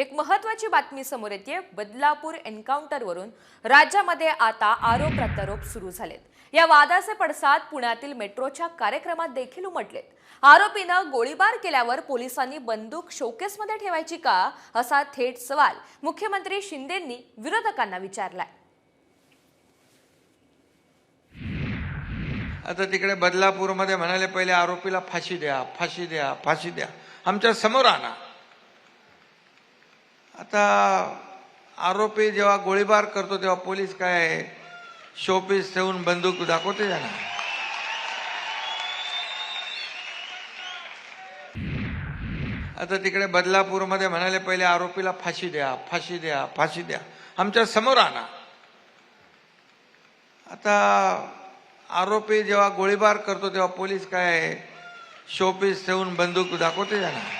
एक महत्वाची बातमी समोर येते बदलापूर एन्काउंटरवरून राज्यामध्ये आता आरोप प्रत्यारोप सुरू झालेत. या वादाचे पडसाद पुण्यातील मेट्रोच्या कार्यक्रमात देखील उमटलेत. आरोपीनं गोळीबार केल्यावर पोलिसांनी बंदूक शोकेसमध्ये ठेवायची का असा थेट सवाल मुख्यमंत्री शिंदेंनी विरोधकांना विचारलाय. आता तिकडे बदलापूरमध्ये म्हणाले पहिले आरोपीला फाशी द्या फाशी द्या फाशी द्या. आमच्यासमोर आणा. आता आरोपी जेव्हा गोळीबार करतो तेव्हा पोलीस काय शोपीस ठेवून बंदूक दाखवते त्यांना आता तिकडे बदलापूरमध्ये म्हणाले पहिले आरोपीला फाशी द्या फाशी द्या फाशी द्या. आमच्यासमोर आणा. आता आरोपी जेव्हा गोळीबार करतो तेव्हा पोलीस काय शोपीस ठेवून बंदूक दाखवते त्यांना